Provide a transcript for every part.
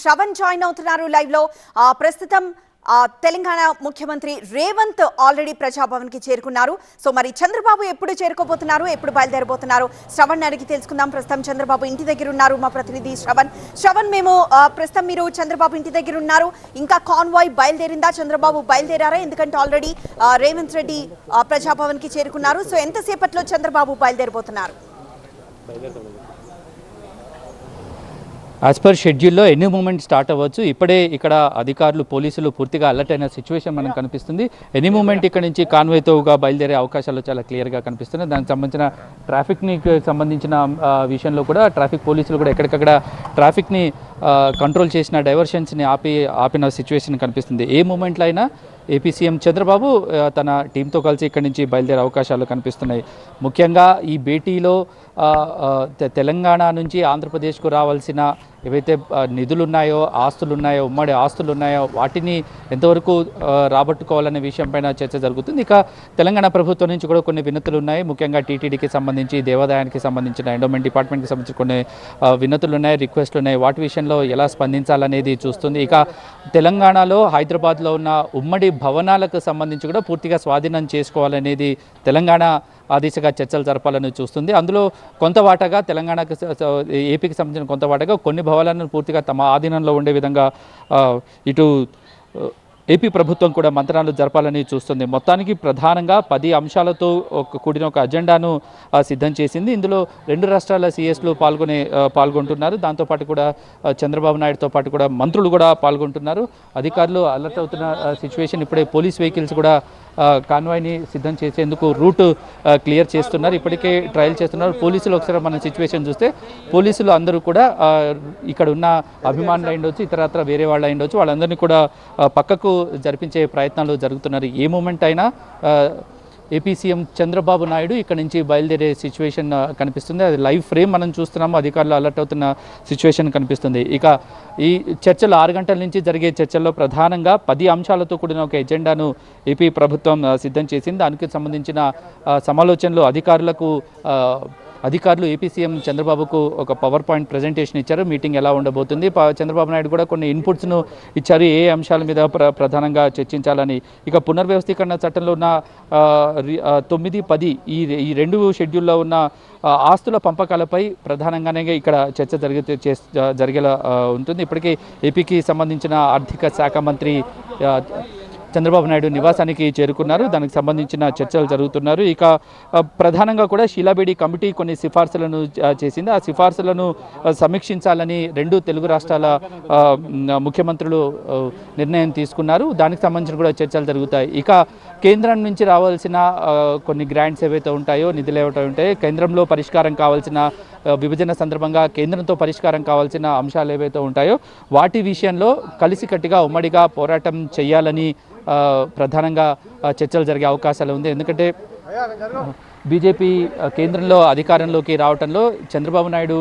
Shravan join అవుతున్నారు లైవ్లో. ప్రస్తుతం తెలంగాణ ముఖ్యమంత్రి రేవంత్ ఆల్రెడీ ప్రజాభవన్కి చేరుకున్నారు. సో మరి చంద్రబాబు ఎప్పుడు చేరుకోబోతున్నారు? ఎప్పుడు బయలుదేరబోతున్నారు? శ్రవణ్ అడిగి తెలుసుకుందాం. ప్రస్తుతం చంద్రబాబు ఇంటి దగ్గర ఉన్నారు మా ప్రతినిధి శ్రవణ్. శ్రవణ్ మేము ప్రస్తుతం మీరు చంద్రబాబు ఇంటి దగ్గర ఉన్నారు. ఇంకా కాన్వాయ్ బయలుదేరిందా? చంద్రబాబు బయలుదేరారా? ఎందుకంటే ఆల్రెడీ రేవంత్ రెడ్డి ప్రజాభవన్కి చేరుకున్నారు. సో ఎంతసేపట్లో చంద్రబాబు బయలుదేరబోతున్నారు. యాజ్ పర్ షెడ్యూల్లో ఎన్ని మూమెంట్ స్టార్ట్ అవ్వచ్చు. ఇప్పుడే ఇక్కడ అధికారులు పోలీసులు పూర్తిగా అలర్ట్ అయిన సిచ్యువేషన్ మనకు కనిపిస్తుంది. ఎనీ మూమెంట్ ఇక్కడ నుంచి కాన్వేతోగా బయలుదేరే అవకాశాలు చాలా క్లియర్గా కనిపిస్తున్నాయి. దానికి సంబంధించిన ట్రాఫిక్ని సంబంధించిన విషయంలో కూడా ట్రాఫిక్ పోలీసులు కూడా ఎక్కడికక్కడ ట్రాఫిక్ని కంట్రోల్ చేసిన డైవర్షన్స్ని ఆపి ఆపిన సిచ్యువేషన్ కనిపిస్తుంది. ఏ మూమెంట్లో అయినా ఏపీ సీఎం చంద్రబాబు తన టీంతో కలిసి ఇక్కడి నుంచి బయలుదేరే అవకాశాలు కనిపిస్తున్నాయి. ముఖ్యంగా ఈ భేటీలో తె- తెలంగాణ నుంచి ఆంధ్రప్రదేశ్కు రావాల్సిన ఏవైతే నిధులు ఉన్నాయో ఆస్తులు ఉన్నాయో ఉమ్మడి ఆస్తులు ఉన్నాయో వాటిని ఎంతవరకు రాబట్టుకోవాలనే విషయంపైన చర్చ జరుగుతుంది. ఇక తెలంగాణ ప్రభుత్వం నుంచి కూడా కొన్ని వినతులు ఉన్నాయి ముఖ్యంగా టీటీడీకి సంబంధించి దేవాదాయానికి సంబంధించిన ఎండోమెంట్ డిపార్ట్మెంట్కి సంబంధించి కొన్ని వినతులు ఉన్నాయి రిక్వెస్ట్లు ఉన్నాయి వాటి విషయంలో ఎలా స్పందించాలనేది చూస్తుంది. ఇక తెలంగాణలో హైదరాబాద్లో ఉన్న ఉమ్మడి భవనాలకు సంబంధించి కూడా పూర్తిగా స్వాధీనం చేసుకోవాలనేది తెలంగాణ ఆ దిశగా చర్చలు జరపాలని చూస్తుంది. అందులో కొంత వాటాగా తెలంగాణకు ఏపీకి సంబంధించిన కొంత వాటాగా కొన్ని భవనాలను పూర్తిగా తమ ఆధీనంలో ఉండే విధంగా ఇటు ఏపీ ప్రభుత్వం కూడా మంత్రాలు జరపాలని చూస్తుంది. మొత్తానికి ప్రధానంగా పది అంశాలతో ఒక కూడిన ఒక అజెండాను సిద్ధం చేసింది. ఇందులో రెండు రాష్ట్రాల సీఎస్లు పాల్గొనే పాల్గొంటున్నారు. దాంతోపాటు కూడా చంద్రబాబు నాయుడుతో పాటు కూడా మంత్రులు కూడా పాల్గొంటున్నారు. అధికారులు అలర్ట్ అవుతున్న సిచ్యువేషన్ ఇప్పుడే పోలీస్ వెహికల్స్ కూడా కాన్వాయ్ని సిద్ధం చేసేందుకు రూట్ క్లియర్ చేస్తున్నారు. ఇప్పటికే ట్రయల్ చేస్తున్నారు. పోలీసులు ఒకసారి మన సిచ్యువేషన్ చూస్తే పోలీసులు అందరూ కూడా ఇక్కడ ఉన్న అభిమానులు అయిండొచ్చు ఇతరత్ర వేరే వాళ్ళు అయిండొచ్చు వాళ్ళందరినీ కూడా పక్కకు జరిపించే ప్రయత్నాలు జరుగుతున్నారు. ఏ మూమెంట్ అయినా ఏపీ సీఎం చంద్రబాబు నాయుడు ఇక్కడ నుంచి బయలుదేరే సిచ్యువేషన్ కనిపిస్తుంది. అది లైవ్ ఫ్రేమ్ మనం చూస్తున్నాము. అధికారులు అలర్ట్ అవుతున్న సిచ్యువేషన్ కనిపిస్తుంది. ఇక ఈ చర్చలు ఆరు గంటల నుంచి జరిగే చర్చల్లో ప్రధానంగా పది అంశాలతో కూడిన ఒక ఎజెండాను ఏపీ ప్రభుత్వం సిద్ధం చేసింది. దానికి సంబంధించిన సమాలోచనలు అధికారులకు అధికారులు ఏపీ సీఎం చంద్రబాబుకు ఒక పవర్ పాయింట్ ప్రజెంటేషన్ ఇచ్చారు. మీటింగ్ ఎలా ఉండబోతుంది? చంద్రబాబు నాయుడు కూడా కొన్ని ఇన్పుట్స్ను ఇచ్చారు. ఏ అంశాల మీద ప్ర ప్రధానంగా చర్చించాలని. ఇక పునర్వ్యవస్థీకరణ చట్టంలో ఉన్న రి- తొమ్మిది పది ఈ ఈ రెండు షెడ్యూల్లో ఉన్న ఆస్తుల పంపకాలపై ప్రధానంగానే ఇక్కడ చర్చ జరిగితే జరిగేలా ఉంటుంది. ఇప్పటికే ఏపీకి సంబంధించిన ఆర్థిక శాఖ మంత్రి చంద్రబాబు నాయుడు నివాసానికి చేరుకున్నారు. దానికి సంబంధించిన చర్చలు జరుగుతున్నారు. ఇక ప్రధానంగా కూడా షీలాబేడి కమిటీ కొన్ని సిఫార్సులను చేసింది. ఆ సిఫార్సులను సమీక్షించాలని రెండు తెలుగు రాష్ట్రాల ముఖ్యమంత్రులు నిర్ణయం తీసుకున్నారు. దానికి సంబంధించిన కూడా చర్చలు జరుగుతాయి. ఇక కేంద్రం నుంచి రావాల్సిన కొన్ని గ్రాంట్స్ ఏవైతే ఉంటాయో నిధులు ఏవైతే ఉంటాయో కేంద్రంలో పరిష్కారం కావాల్సిన విభజన సందర్భంగా కేంద్రంతో పరిష్కారం కావాల్సిన అంశాలు ఏవైతే ఉంటాయో వాటి విషయంలో కలిసికట్టుగా ఉమ్మడిగా పోరాటం చేయాలని ప్రధానంగా చర్చలు జరిగే అవకాశాలు ఉంది. ఎందుకంటే బీజేపీ కేంద్రంలో అధికారంలోకి రావడంలో చంద్రబాబు నాయుడు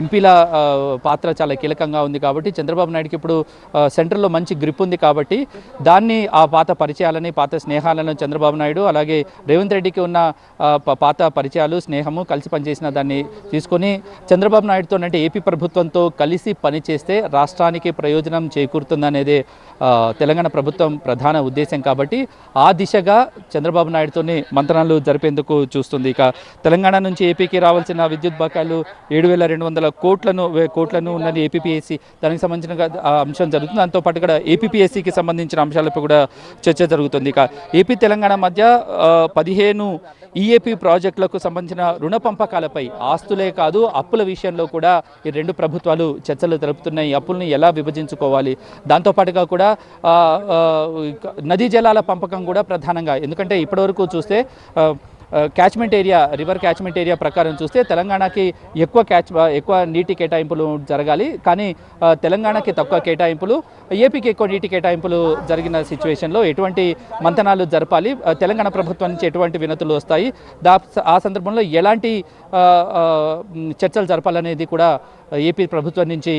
ఎంపీల పాత్ర చాలా కీలకంగా ఉంది కాబట్టి చంద్రబాబు నాయుడుకి ఇప్పుడు సెంటర్లో మంచి గ్రిప్ ఉంది కాబట్టి దాన్ని ఆ పాత పరిచయాలని పాత స్నేహాలను చంద్రబాబు నాయుడు అలాగే రేవంత్ రెడ్డికి ఉన్న పాత పరిచయాలు స్నేహము కలిసి పనిచేసిన దాన్ని తీసుకొని చంద్రబాబు నాయుడుతో అంటే ఏపీ ప్రభుత్వంతో కలిసి పనిచేస్తే రాష్ట్రానికి ప్రయోజనం చేకూరుతుందనేదే తెలంగాణ ప్రభుత్వం ప్రధాన ఉద్దేశం కాబట్టి ఆ దిశగా చంద్రబాబు నాయుడుతోనే మంత్రాలు జరిపేందుకు చూస్తుంది. ఇక తెలంగాణ నుంచి ఏపీకి రావాల్సిన విద్యుత్ బకాయిలు ఏడు వేల రెండు వందల కోట్లను వే- కోట్లను ఉన్నది ఏపీఎస్సి దానికి సంబంధించిన అంశం జరుగుతుంది. దాంతోపాటు ఇక్కడ కూడా ఏపీపీఎస్సీకి సంబంధించిన అంశాలపై కూడా చర్చ జరుగుతుంది. ఇక ఏపీ తెలంగాణ మధ్య పదిహేను ఈఏపీ ప్రాజెక్టులకు సంబంధించిన రుణ పంపకాలపై ఆస్తులే కాదు అప్పుల విషయంలో కూడా ఈ రెండు ప్రభుత్వాలు చర్చలు జరుపుతున్నాయి. అప్పుల్ని ఎలా విభజించుకోవాలి? దాంతోపాటుగా కూడా నదీ జలాల పంపకం కూడా ప్రధానంగా. ఎందుకంటే ఇప్పటివరకు చూస్తే catchment area river catchment area ప్రకారం చూస్తే తెలంగాణకి ఎక్కువ క్యాచ్ ఎక్కువ నీటి కేటాయింపులు జరగాలి. కానీ తెలంగాణకి తక్కువ కేటాయింపులు ఏపీకి ఎక్కువ నీటి కేటాయింపులు జరిగిన సిచ్యువేషన్లో ఎటువంటి మంతనాలు జరపాలి. తెలంగాణ ప్రభుత్వం నుంచి ఎటువంటి వినతులు వస్తాయి. దా ఆ సందర్భంలో ఎలాంటి చర్చలు జరపాలనేది కూడా ఏపీ ప్రభుత్వం నుంచి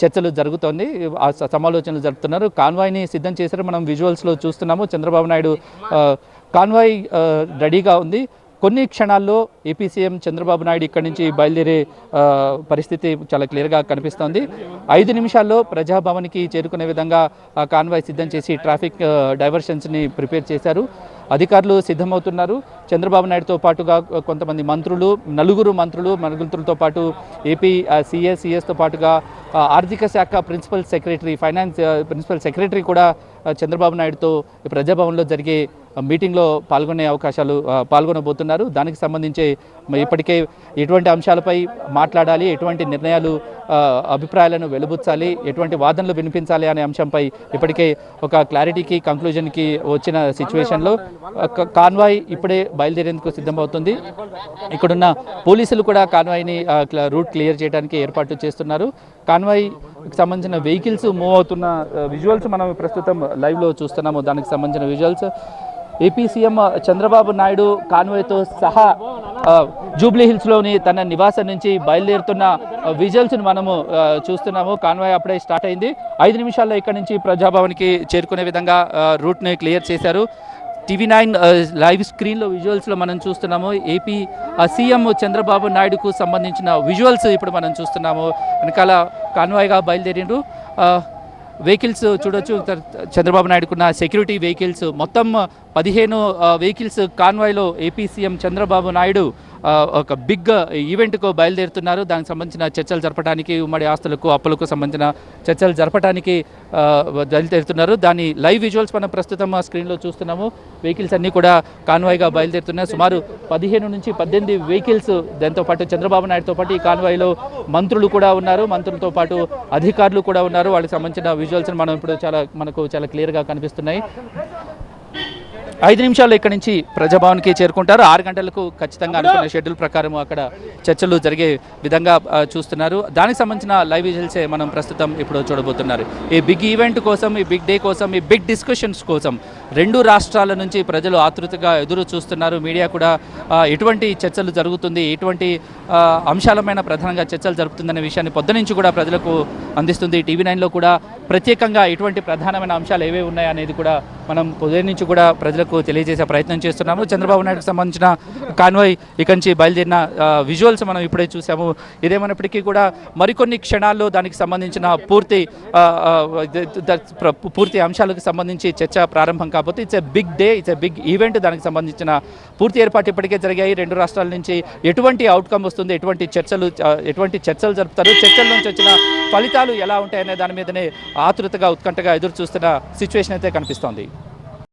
చర్చలు జరుగుతోంది. ఆ సమాలోచనలు జరుపుతున్నారు. కాన్వాయ్ని సిద్ధం చేశారు మనం విజువల్స్లో చూస్తున్నాము. చంద్రబాబు నాయుడు కాన్వాయ్ రెడీగా ఉంది. కొన్ని క్షణాల్లో ఏపీ సీఎం చంద్రబాబు నాయుడు ఇక్కడి నుంచి బయలుదేరే పరిస్థితి చాలా క్లియర్గా కనిపిస్తోంది. ఐదు నిమిషాల్లో ప్రజాభవన్కి చేరుకునే విధంగా కాన్వాయ్ సిద్ధం చేసి ట్రాఫిక్ డైవర్షన్స్ని ప్రిపేర్ చేశారు. అధికారులు సిద్ధమవుతున్నారు. చంద్రబాబు నాయుడుతో పాటుగా కొంతమంది మంత్రులు నలుగురు మంత్రులు మంత్రులతో పాటు ఏపీ సీఎస్ సిఎస్తో పాటుగా ఆర్థిక శాఖ principal secretary finance principal secretary కూడా చంద్రబాబు నాయుడుతో ప్రజాభవన్లో జరిగే మీటింగ్లో పాల్గొనే అవకాశాలు పాల్గొనబోతున్నారు. దానికి సంబంధించి ఇప్పటికే ఎటువంటి అంశాలపై మాట్లాడాలి ఎటువంటి నిర్ణయాలు అభిప్రాయాలను వెలుబుచ్చాలి ఎటువంటి వాదనలు వినిపించాలి అనే అంశంపై ఇప్పటికే ఒక క్లారిటీకి కంక్లూజన్కి వచ్చిన సిచ్యువేషన్లో ఒక కాన్వాయ్ ఇప్పుడే బయలుదేరేందుకు సిద్ధమవుతుంది. ఇక్కడున్న పోలీసులు కూడా కాన్వాయ్ని రూట్ క్లియర్ చేయడానికి ఏర్పాటు చేస్తున్నారు. కాన్వాయ్కి సంబంధించిన వెహికల్స్ మూవ్ అవుతున్న విజువల్స్ మనం ప్రస్తుతం లైవ్లో చూస్తున్నాము. దానికి సంబంధించిన visuals AP CM Chandrababu Naidu కాన్వాయ్తో సహా జూబ్లీ హిల్స్లోని తన నివాసం నుంచి బయలుదేరుతున్న విజువల్స్ని మనము చూస్తున్నాము. కాన్వాయ్ అప్పుడే స్టార్ట్ అయింది. ఐదు నిమిషాల్లో ఇక్కడ నుంచి ప్రజాభవన్కి చేరుకునే విధంగా రూట్ని క్లియర్ చేశారు. టీవీ నైన్ లైవ్ స్క్రీన్లో విజువల్స్లో మనం చూస్తున్నాము. ఏపీ సీఎం చంద్రబాబు నాయుడుకు సంబంధించిన విజువల్స్ ఇప్పుడు మనం చూస్తున్నాము. వెనకాల కాన్వాయ్గా బయలుదేరిండు. వెహికల్స్ చూడొచ్చు. చంద్రబాబు నాయుడుకున్న సెక్యూరిటీ వెహికల్స్. మొత్తం పదిహేను వెహికల్స్ కాన్వాయ్లో ఏపీ సీఎం చంద్రబాబు నాయుడు ఒక బిగ్ ఈవెంట్కు బయలుదేరుతున్నారు. దానికి సంబంధించిన చర్చలు జరపడానికి ఉమ్మడి ఆస్తులకు అప్పులకు సంబంధించిన చర్చలు జరపడానికి బయలుదేరుతున్నారు. దాని లైవ్ విజువల్స్ మనం ప్రస్తుతం ఆ స్క్రీన్లో చూస్తున్నాము. వెహికల్స్ అన్నీ కూడా కాన్వాయ్గా బయలుదేరుతున్నాయి. సుమారు పదిహేను నుంచి పద్దెనిమిది వెహికల్స్ దాంతోపాటు చంద్రబాబు నాయుడుతో పాటు ఈ కాన్వాయ్లో మంత్రులు కూడా ఉన్నారు. మంత్రులతో పాటు అధికారులు కూడా ఉన్నారు. వాళ్ళకి సంబంధించిన విజువల్స్ మనం ఇప్పుడు చాలా మనకు చాలా క్లియర్గా కనిపిస్తున్నాయి. ఐదు నిమిషాల్లో ఇక్కడ నుంచి ప్రజాభవన్కి చేరుకుంటారు. ఆరు గంటలకు ఖచ్చితంగా అనుకున్న షెడ్యూల్ ప్రకారం అక్కడ చర్చలు జరిగే విధంగా చూస్తున్నారు. దానికి సంబంధించిన లైవ్ విజువల్సే మనం ప్రస్తుతం ఇప్పుడు చూడబోతున్నారు. ఈ బిగ్ ఈవెంట్ కోసం ఈ బిగ్ డే కోసం ఈ బిగ్ డిస్కషన్స్ కోసం రెండు రాష్ట్రాల నుంచి ప్రజలు ఆతృతగా ఎదురు చూస్తున్నారు. మీడియా కూడా ఎటువంటి చర్చలు జరుగుతుంది. ఎటువంటి అంశాలమైన ప్రధానంగా చర్చలు జరుపుతుందనే విషయాన్ని పొద్దు నుంచి కూడా ప్రజలకు అందిస్తుంది. టీవీ నైన్లో కూడా ప్రత్యేకంగా ఎటువంటి ప్రధానమైన అంశాలు ఏవే ఉన్నాయి అనేది కూడా మనం ఉదయం నుంచి కూడా ప్రజలకు తెలియజేసే ప్రయత్నం చేస్తున్నాము. చంద్రబాబు నాయుడుకు సంబంధించిన కాన్వాయ్ ఇక్కడి నుంచి బయలుదేరిన విజువల్స్ మనం ఇప్పుడే చూసాము. ఇదేమైనప్పటికీ కూడా మరికొన్ని క్షణాల్లో దానికి సంబంధించిన పూర్తి పూర్తి అంశాలకు సంబంధించి చర్చ ప్రారంభం కాకపోతే it's a big day it's a big event. దానికి సంబంధించిన పూర్తి ఏర్పాటు ఇప్పటికే జరిగాయి. రెండు రాష్ట్రాల నుంచి ఎటువంటి అవుట్కమ్ వస్తుంది ఎటువంటి చర్చలు ఎటువంటి చర్చలు జరుపుతారు చర్చల నుంచి వచ్చిన ఫలితాలు ఎలా ఉంటాయనే దాని మీదనే ఆతృతగా ఉత్కంఠగా ఎదురు చూస్తున్న సిచ్యువేషన్ అయితే కనిపిస్తోంది.